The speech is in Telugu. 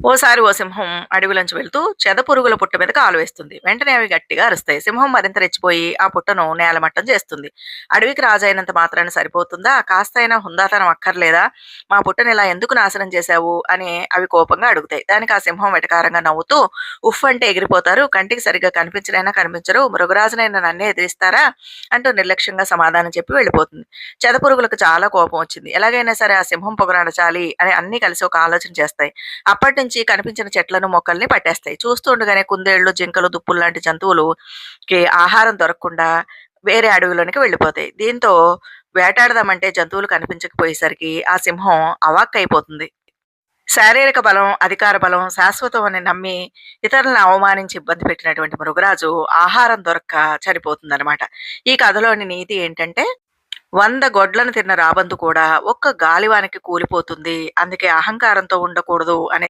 ఓసారి ఓ సింహం అడవిలోంచి వెళ్తూ చెదపురుగుల పుట్ట మీద కాలు వేస్తుంది. వెంటనే అవి గట్టిగా అరుస్తాయి. సింహం మరింత రెచ్చిపోయి ఆ పుట్టను నేలమట్టం చేస్తుంది. అడవికి రాజైనంత మాత్రాన సరిపోతుందా? కాస్త అయినా హుందాతనం అక్కర్లేదా? మా పుట్టను ఇలా ఎందుకు నాశనం చేశావు? అని అవి కోపంగా అడుగుతాయి. దానికి ఆ సింహం వెటకారంగా నవ్వుతూ ఉఫ్ అంటే ఎగిరిపోతారు. కంటికి సరిగ్గా కనిపించనైనా కనిపించరు. మృగరాజునైనా నన్నే ఎదిరిస్తారా? అంటూ నిర్లక్ష్యంగా సమాధానం చెప్పి వెళ్ళిపోతుంది. చెదపురుగులకు చాలా కోపం వచ్చింది. ఎలాగైనా సరే ఆ సింహం పొగరాడచాలి అని అన్ని కలిసి ఒక ఆలోచన చేస్తాయి. అప్పటి నుంచి కనిపించిన చెట్లను మొక్కల్ని పట్టేస్తాయి. చూస్తుండగానే కుందేళ్ళు జింకలు దుప్పులు లాంటి జంతువులుకి ఆహారం దొరకకుండా వేరే అడవిలోనికి వెళ్ళిపోతాయి. దీంతో వేటాడదామంటే జంతువులు కనిపించకపోయేసరికి ఆ సింహం అవాక్కైపోతుంది. శారీరక బలం అధికార బలం శాశ్వతం అని నమ్మి ఇతరులను అవమానించి ఇబ్బంది పెట్టినటువంటి మృగరాజు ఆహారం దొరక్క చనిపోతుందనమాట ఈ కథలోని నీతి ఏంటంటే వంద గొడ్లను తిన్న రాబందు కూడా ఒక్క గాలివానికి కూలిపోతుంది. అందుకే అహంకారంతో ఉండకూడదు అనే